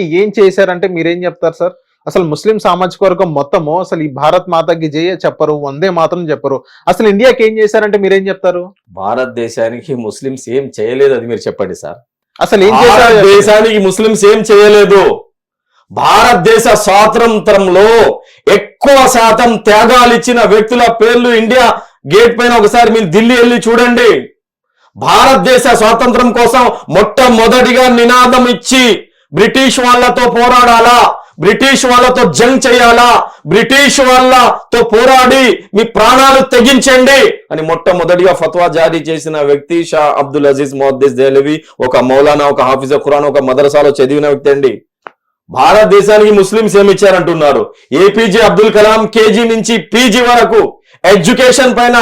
కి ఏం చేశారంటే మీరేం చెప్తారు సార్? అసలు ముస్లిం సామాజిక వర్గం మొత్తము అసలు ఈ భారత్ మాతకి జయ చెప్పరు వందే మాత్రం చెప్పరు. అసలు ఇండియాకి ఏం చేశారంటే మీరేం చెప్తారు? భారతదేశానికి ముస్లిమ్స్ ఏం చేయలేదు అది మీరు చెప్పండి సార్. అసలు ఏం చేశారు? భారతదేశానికి ముస్లిమ్స్ ఏం చేయలేదు. భారతదేశ స్వాతంత్రంలో ఎక్కువ శాతం త్యాగాలు ఇచ్చిన వ్యక్తుల పేర్లు ఇండియా గేట్ పైన ఒకసారి మీరు ఢిల్లీ వెళ్ళి చూడండి. భారతదేశ స్వాతంత్రం కోసం మొట్టమొదటిగా నినాదం ఇచ్చి బ్రిటిష్ వాళ్ళతో పోరాడాలా? బ్రిటిష్ వాళ్ళతో జంగ్ చేయాలా? బ్రిటిష్ వాళ్ళతో పోరాడి మీ ప్రాణాలు తెగించండి అని మొట్టమొదటిగా ఫత్వా జారీ చేసిన వ్యక్తి షా అబ్దుల్ అజీజ్ మొహద్దీస్ దేలవి ఒక మౌలానా ఒక హాఫిజ ఖురాన్ ఒక మదరసాలో చదివిన వ్యక్తి అండి. భారతదేశానికి ముస్లింస్ ఏమి ఇచ్చారంటున్నారు? ఏపీజే అబ్దుల్ కలాం కేజీ నుంచి పీజీ వరకు ఎడ్యుకేషన్ పైన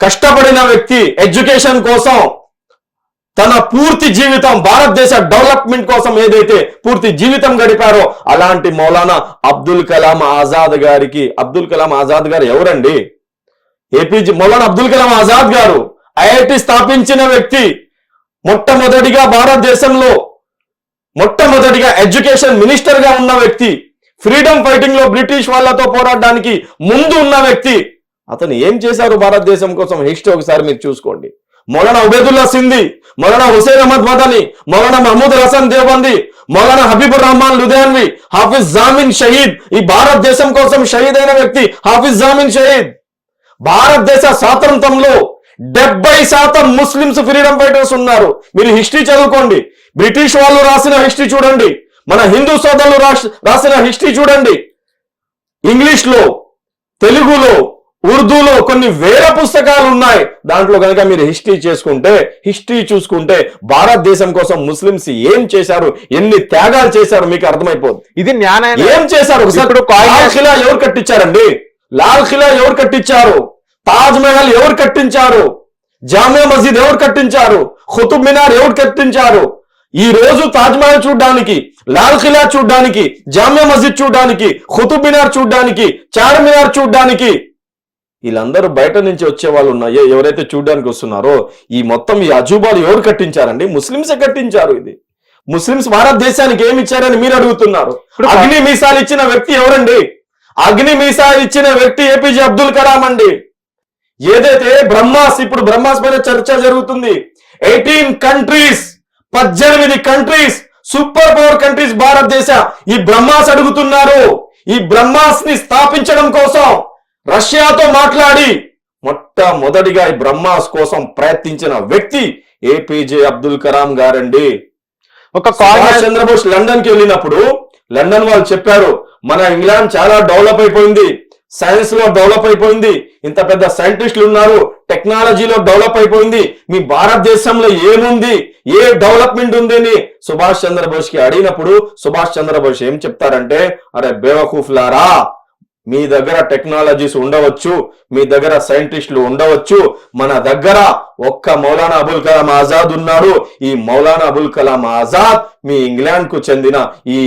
కష్టపడిన వ్యక్తి ఎడ్యుకేషన్ కోసం తన పూర్తి జీవితం భారతదేశ డెవలప్మెంట్ కోసం ఏదైతే పూర్తి జీవితం గడిపారో అలాంటి మౌలానా అబ్దుల్ కలాం ఆజాద్ గారికి అబ్దుల్ కలాం ఆజాద్ గారు ఎవరండి? ఏపీజీ మౌలానా అబ్దుల్ కలాం ఆజాద్ గారు ఐఐటి స్థాపించిన వ్యక్తి మొట్టమొదటిగా భారతదేశంలో మొట్టమొదటిగా ఎడ్యుకేషన్ మినిస్టర్గా ఉన్న వ్యక్తి ఫ్రీడమ్ ఫైటింగ్లో బ్రిటిష్ వాళ్ళతో పోరాడడానికి ముందు ఉన్న వ్యక్తి. అతను ఏం చేశారు భారతదేశం కోసం? హిస్టరీ ఒకసారి మీరు చూసుకోండి. మౌలానా ఉబేదుల్లా సింధి మౌలానా హుసేన్ అహ్మద్ మదని మౌలానా మహమూద్ హసన్ దేవంది మౌలానా హబీబుర్ రహమాన్ లుధియాన్వి హాఫిజ్ జామిన్ షహీద్. ఈ భారతదేశం కోసం షహీద్ అయిన వ్యక్తి హాఫిజ్ జామిన్ షహీద్. భారతదేశ స్వాతంత్రంలో డెబ్బై శాతం ముస్లిమ్స్ ఫ్రీడమ్ ఫైటర్స్ ఉన్నారు. మీరు హిస్టరీ చదువుకోండి. బ్రిటిష్ వాళ్ళు రాసిన హిస్టరీ చూడండి. మన హిందూ సోదరులు రాసిన హిస్టరీ చూడండి. ఇంగ్లీష్లో తెలుగులో ఉర్దూలో కొన్ని వేల పుస్తకాలు ఉన్నాయి. దాంట్లో కనుక మీరు హిస్టరీ చేసుకుంటే హిస్టరీ చూసుకుంటే భారతదేశం కోసం ముస్లిమ్స్ ఏం చేశారు? ఎన్ని త్యాగాలు చేశారు? మీకు అర్థమైపోతుంది ఇది న్యాయ ఏం చేశారు? లాల్ ఖిలా ఎవరు కట్టించారండి? లాల్ ఖిలా ఎవరు కట్టించారు? తాజ్ మహల్ ఎవరు కట్టించారు? జామియా మస్జిద్ ఎవరు కట్టించారు? ఖుతుబ్ మినార్ ఎవరు కట్టించారు? ఈ రోజు తాజ్ మహల్ చూడడానికి లాల్ ఖిలా చూడడానికి జామియా మస్జిద్ చూడడానికి ఖుతుబ్ మినార్ చూడడానికి చార్మినార్ చూడడానికి వీళ్ళందరూ బయట నుంచి వచ్చే వాళ్ళు ఉన్నా ఎ- ఎవరైతే చూడడానికి వస్తున్నారో ఈ మొత్తం ఈ అజూబాలు ఎవరు కట్టించారండి? ముస్లింసే కట్టించారు ఇది. ముస్లింస్ భారతదేశానికి ఏమి ఇచ్చారని మీరు అడుగుతున్నారు. అగ్ని మీసాలు ఇచ్చిన వ్యక్తి ఎవరండి? అగ్ని మీసాలు ఇచ్చిన వ్యక్తి ఏపీజే అబ్దుల్ కలాం అండి. ఏదైతే బ్రహ్మాస్ ఇప్పుడు బ్రహ్మాస్ పైన చర్చ జరుగుతుంది. ఎయిటీన్ కంట్రీస్ పద్దెనిమిది కంట్రీస్ సూపర్ పవర్ కంట్రీస్ భారతదేశ. ఈ బ్రహ్మాస్ అడుగుతున్నారు. ఈ బ్రహ్మాస్ని స్థాపించడం కోసం రష్యాతో మాట్లాడి. మొట్టమొదటిగా ఈ బ్రహ్మాస్ కోసం ప్రయత్నించిన వ్యక్తి ఏపీజే అబ్దుల్ కలాం గారండి. ఒక కాయిన్ చంద్రబోస్ లండన్కి వెళ్ళినప్పుడు లండన్ వాళ్ళు చెప్పారు మన ఇంగ్లాండ్ చాలా డెవలప్ అయిపోయింది సైన్స్లో డెవలప్ అయిపోయింది ఇంత పెద్ద సైంటిస్టులు ఉన్నారు టెక్నాలజీలో డెవలప్ అయిపోయింది మీ భారతదేశంలో ఏముంది ఏ డెవలప్మెంట్ ఉంది అని సుభాష్ చంద్రబోస్కి అడిగినప్పుడు సుభాష్ చంద్రబోస్ ఏం చెప్తారంటే అరే బేవకూఫ్ లారా మీ దగ్గర టెక్నాలజీస్ ఉండవచ్చు మీ దగ్గర సైంటిస్టులు ఉండవచ్చు. మన దగ్గర ఒక్క మౌలానా అబుల్ కలాం ఆజాద్ ఉన్నాడు. ఈ మౌలానా అబుల్ కలాం ఆజాద్ మీ ఇంగ్లాండ్కు చెందిన ఈ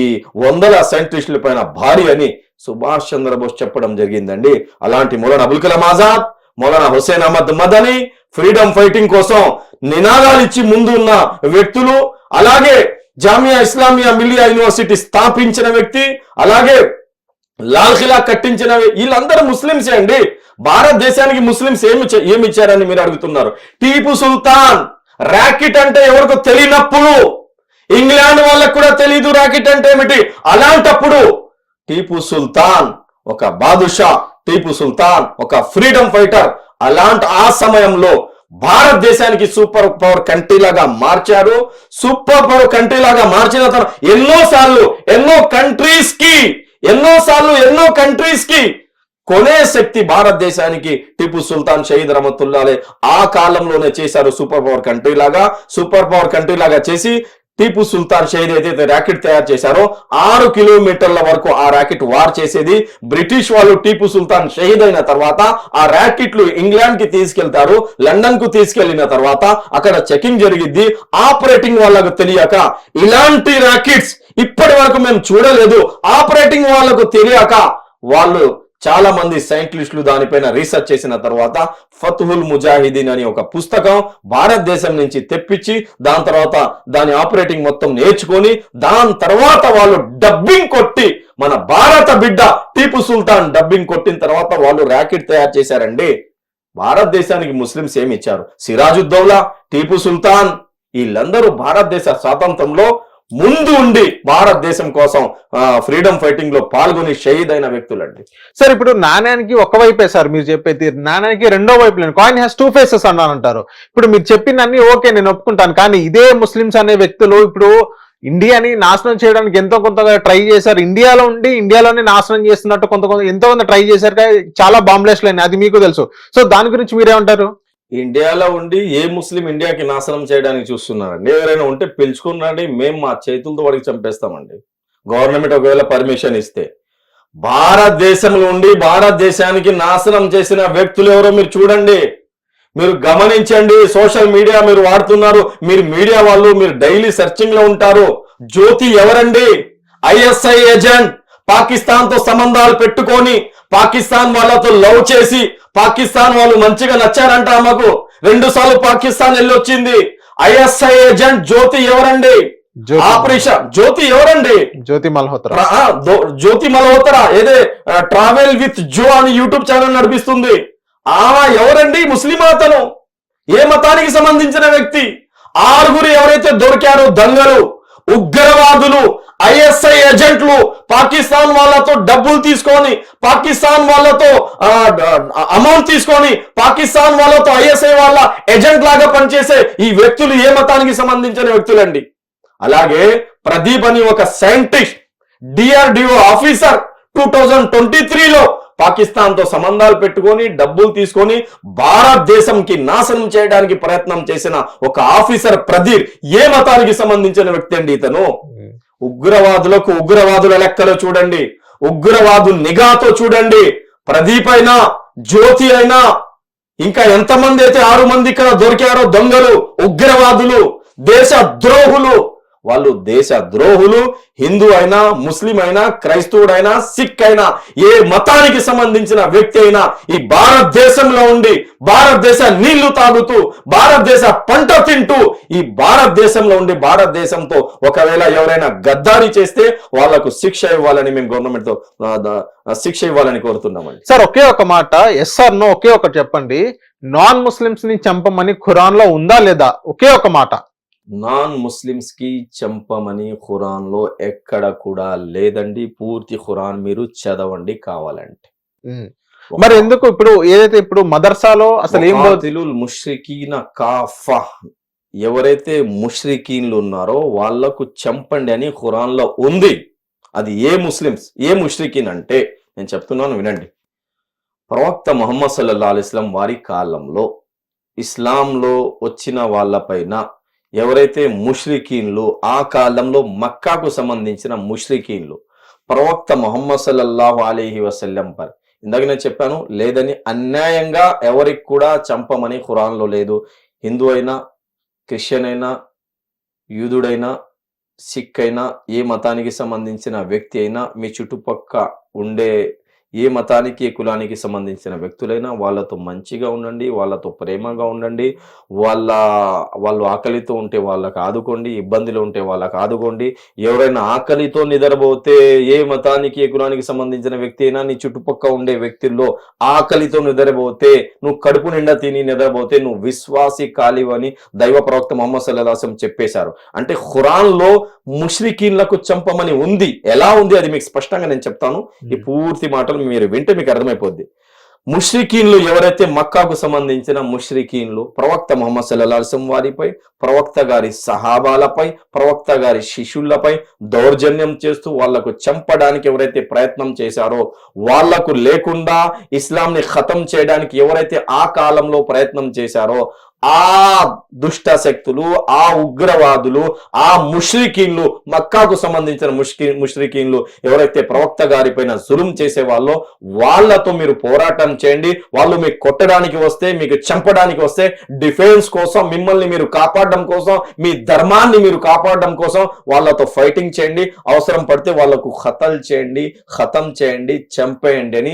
వందల సైంటిస్టుల పైన భారీ అని సుభాష్ చంద్రబోస్ చెప్పడం జరిగిందండి. అలాంటి మౌలానా అబుల్ కలాం ఆజాద్ మౌలానా హుసేన్ అహ్మద్ మదని ఫ్రీడమ్ ఫైటింగ్ కోసం నినాదాలు ఇచ్చి ముందు ఉన్న వ్యక్తులు అలాగే జామియా ఇస్లామియా మిలియా యూనివర్సిటీ స్థాపించిన వ్యక్తి అలాగే లాల్ ఖిలా కట్టించినవి వీళ్ళందరూ ముస్లింసే అండి. భారతదేశానికి ముస్లింస్ ఏమి ఏమి ఇచ్చారని మీరు అడుగుతున్నారు. టీపు సుల్తాన్ ర్యాకెట్ అంటే ఎవరికో తెలియనప్పుడు ఇంగ్లాండ్ వాళ్ళకు కూడా తెలియదు ర్యాకెట్ అంటే ఏమిటి? అలాంటప్పుడు టీపు సుల్తాన్ ఒక బాదుషా టీపు సుల్తాన్ ఒక ఫ్రీడమ్ ఫైటర్. అలాంటి ఆ సమయంలో భారతదేశానికి సూపర్ పవర్ కంట్రీ లాగా మార్చారు. సూపర్ పవర్ కంట్రీ లాగా మార్చిన తర్వాత ఎన్నో సార్లు ఎన్నో కంట్రీస్కి ఎన్నో సార్లు ఎన్నో కంట్రీస్కి కొనే శక్తి భారతదేశానికి టిపు సుల్తాన్ షహీద్ రహమతుల్లాలే ఆ కాలంలోనే చేశారు సూపర్ పవర్ కంట్రీ లాగా సూపర్ పవర్ కంట్రీ లాగా చేసి టీపు సుల్తాన్ షహీద్ ఏదైతే ర్యాకెట్ తయారు చేశారో ఆరు కిలోమీటర్ల వరకు ఆ ర్యాకెట్ వార్ చేసేది. బ్రిటిష్ వాళ్ళు టీపు సుల్తాన్ షహీద్ అయిన తర్వాత ఆ ర్యాకెట్లు ఇంగ్లాండ్కి తీసుకెళ్తారు లండన్కు తీసుకెళ్ళిన తర్వాత అక్కడ చెకింగ్ జరిగిద్ది. ఆపరేటింగ్ వాళ్ళకు తెలియక ఇలాంటి ర్యాకెట్స్ ఇప్పటి వరకు మేము చూడలేదు. ఆపరేటింగ్ వాళ్ళకు తెలియక వాళ్ళు చాలా మంది సైంటిస్టులు దానిపైన రీసెర్చ్ చేసిన తర్వాత ఫతుహుల్ ముజాహిదీన్ అని ఒక పుస్తకం భారతదేశం నుంచి తెప్పించి దాని తర్వాత దాని ఆపరేటింగ్ మొత్తం నేర్చుకొని దాని తర్వాత వాళ్ళు డబ్బింగ్ కొట్టి మన భారత బిడ్డ టీపు సుల్తాన్ డబ్బింగ్ కొట్టిన తర్వాత వాళ్ళు ర్యాకెట్ తయారు చేశారండి. భారతదేశానికి ముస్లింస్ ఏమి ఇచ్చారు? సిరాజుద్దౌలా టీపు సుల్తాన్ వీళ్ళందరూ భారతదేశ స్వాతంత్రంలో ముందు ఉండి భారతదేశం కోసం ఫ్రీడమ్ ఫైటింగ్లో పాల్గొని షహీద్ అయిన వ్యక్తులండి. సార్ ఇప్పుడు నాణ్యానికి ఒక వైపే సార్ మీరు చెప్పేది నాణ్యానికి రెండో వైపు లేని కాయిన్ హ్యాస్ టూ ఫేసెస్ అన్నారు అంటారు. ఇప్పుడు మీరు చెప్పినన్ని ఓకే నేను ఒప్పుకుంటాను కానీ ఇదే ముస్లిమ్స్ అనే వ్యక్తులు ఇప్పుడు ఇండియాని నాశనం చేయడానికి ఎంతో కొంతగా ట్రై చేశారు. ఇండియాలో ఉండి ఇండియాలోనే నాశనం చేస్తున్నట్టు కొంత కొంత ఎంతో కొంత ట్రై చేశారు కానీ చాలా బాంబ్లేస్లు అయినాయి అది మీకు తెలుసు. సో దాని గురించి మీరేమంటారు? ఇండియాలో ఉండి ఏ ముస్లిం ఇండియాకి నాశనం చేయడానికి చూస్తున్నారండి? ఎవరైనా ఉంటే పిలుచుకున్నారండి మేము మా చేతులతో వాడికి చంపేస్తామండి. గవర్నమెంట్ ఒకవేళ పర్మిషన్ ఇస్తే. భారతదేశంలో ఉండి భారతదేశానికి నాశనం చేసిన వ్యక్తులు ఎవరో మీరు చూడండి. మీరు గమనించండి సోషల్ మీడియా మీరు వాడుతున్నారు మీరు మీడియా వాళ్ళు మీరు డైలీ సెర్చింగ్లో ఉంటారు. జ్యోతి ఎవరండి? ఐఎస్ఐ ఏజెంట్ పాకిస్తాన్తో సంబంధాలు పెట్టుకొని పాకిస్తాన్ వాళ్ళతో లవ్ చేసి పాకిస్తాన్ వాళ్ళు మంచిగా నచ్చారంట ఆమెకు. రెండు సార్లు పాకిస్తాన్ వెళ్ళొచ్చింది ఐఎస్ఐ ఏజెంట్ జ్యోతి ఎవరండి? ఆపరేషన్ జ్యోతి ఎవరండి? జ్యోతి మల్హోత్రా. జ్యోతి మల్హోత్రా ఏదే ట్రావెల్ విత్ జో అని యూట్యూబ్ ఛానల్ నడిపిస్తుంది. ఆమె ఎవరండి? ముస్లిం అతను. ఏ మతానికి సంబంధించిన వ్యక్తి? ఆరుగురు ఎవరైతే దొరికారో దొంగలు ఉగ్రవాదులు ఐఎస్ఐ ఏజెంట్లు పాకిస్తాన్ వాళ్ళతో డబ్బులు తీసుకొని పాకిస్తాన్ వాళ్ళతో అమౌంట్ తీసుకొని పాకిస్తాన్ వాళ్ళతో ఐఎస్ఐ వాళ్ళ ఏజెంట్ లాగా పనిచేసే ఈ వ్యక్తులు ఏ మతానికి సంబంధించిన వ్యక్తులండి? అలాగే ప్రదీప్ అని ఒక scientist DRDO officer two thousand twenty త్రీలో పాకిస్తాన్తో సంబంధాలు పెట్టుకొని డబ్బులు తీసుకొని భారతదేశంకి నాశనం చేయడానికి ప్రయత్నం చేసిన ఒక ఆఫీసర్ ప్రదీప్ ఏ మతానికి సంబంధించిన వ్యక్తి అండి ఇతను? ఉగ్రవాదులకు ఉగ్రవాదుల లెక్కలో చూడండి. ఉగ్రవాదు నిఘాతో చూడండి. ప్రదీప్ అయినా జ్యోతి అయినా ఇంకా ఎంతమంది అయితే ఆరు మంది ఇక్కడ దొరికారో దొంగలు ఉగ్రవాదులు దేశ ద్రోహులు వాళ్ళు దేశ ద్రోహులు హిందూ అయినా ముస్లిం అయినా క్రైస్తవుడైనా సిక్ అయినా ఏ మతానికి సంబంధించిన వ్యక్తి అయినా ఈ భారతదేశంలో ఉండి భారతదేశ నీళ్ళు తాగుతూ భారతదేశ పంట తింటూ ఈ భారతదేశంలో ఉండి భారతదేశంతో ఒకవేళ ఎవరైనా గద్దారి చేస్తే వాళ్ళకు శిక్ష ఇవ్వాలని మేము గవర్నమెంట్తో శిక్ష ఇవ్వాలని కోరుతున్నామండి. సార్ ఒకే ఒక మాట ఎస్ఆర్ నో ఒకే ఒకటి చెప్పండి. నాన్ ముస్లిమ్స్ని చంపమని ఖురాన్లో ఉందా లేదా? ఒకే ఒక మాట. నాన్ ముస్లిమ్స్కి చంపమని ఖురాన్లో ఎక్కడ కూడా లేదండి. పూర్తి ఖురాన్ మీరు చదవండి కావాలంటే. మరి ఎందుకు ఇప్పుడు ఏదైతే ఇప్పుడు మదర్సాలో అసలు ఏం ముఖాతిలుల్ ముష్రికీన కాఫా. ఎవరైతే ముష్రికీన్లు ఉన్నారో వాళ్ళకు చంపండి అని ఖురాన్లో ఉంది. అది ఏ ముస్లిమ్స్ ఏ ముష్రికీన్ అంటే నేను చెప్తున్నాను వినండి. ప్రవక్త ముహమ్మద్ సల్లల్లా అలిస్లం వారి కాలంలో ఇస్లాంలో వచ్చిన వాళ్ళపైన ఎవరైతే ముష్రికీన్లు ఆ కాలంలో మక్కాకు సంబంధించిన ముష్రికీన్లు ప్రవక్త మొహమ్మద్ సల్లల్లాహు అలీహి వసల్లం పర్. ఇందాక నేను చెప్పాను లేదని అన్యాయంగా ఎవరికి కూడా చంపమని ఖురాన్లో లేదు. హిందూ అయినా క్రిస్టియన్ అయినా యూదుడైనా సిక్ అయినా ఏ మతానికి సంబంధించిన వ్యక్తి అయినా మీ చుట్టుపక్క ఉండే ఏ మతానికి ఏ కులానికి సంబంధించిన వ్యక్తులైనా వాళ్ళతో మంచిగా ఉండండి వాళ్ళతో ప్రేమగా ఉండండి వాళ్ళ వాళ్ళు ఆకలితో ఉంటే వాళ్ళకి ఆదుకోండి ఇబ్బందులు ఉంటే వాళ్ళకి ఆదుకోండి. ఎవరైనా ఆకలితో నిద్రపోతే ఏ మతానికి ఏ కులానికి సంబంధించిన వ్యక్తి అయినా నీ చుట్టుపక్క ఉండే వ్యక్తుల్లో ఆకలితో నిద్రపోతే నువ్వు కడుపు నిండా తిని నిద్రపోతే నువ్వు విశ్వాసి కాలివని దైవ ప్రవక్త మొహమ్మద్ సల్లాహం చెప్పేశారు. అంటే ఖురాన్లో ముష్రికీన్లకు చంపమని ఉంది. ఎలా ఉంది అది మీకు స్పష్టంగా నేను చెప్తాను. ఈ పూర్తి మాటలు మీరు వింటే మీకు అర్థమైపోద్ది. ముష్రికీన్లు ఎవరైతే మక్కాకు సంబంధించిన ముష్రికీన్లు ప్రవక్త మొహమ్మద్ సల్లాహం వారిపై ప్రవక్త గారి సహాబాలపై ప్రవక్త గారి శిష్యులపై దౌర్జన్యం చేస్తూ వాళ్ళకు చంపడానికి ఎవరైతే ప్రయత్నం చేశారో వాళ్ళకు లేకుండా ఇస్లాంని ఖతం చేయడానికి ఎవరైతే ఆ కాలంలో ప్రయత్నం చేశారో ఆ దుష్ట శక్తులు ఆ ఉగ్రవాదులు ఆ ముష్రికీన్లు మక్కాకు సంబంధించిన ముష్కి ముష్రికీన్లు ఎవరైతే ప్రవక్త గారిపైన జులుం చేసే వాళ్ళో వాళ్ళతో మీరు పోరాటం చేయండి. వాళ్ళు మీకు కొట్టడానికి వస్తే మీకు చంపడానికి వస్తే డిఫెన్స్ కోసం మిమ్మల్ని మీరు కాపాడడం కోసం మీ ధర్మాన్ని మీరు కాపాడడం కోసం వాళ్ళతో ఫైటింగ్ చేయండి. అవసరం పడితే వాళ్ళకు ఖతల్ చేయండి ఖతం చేయండి చంపేయండి అని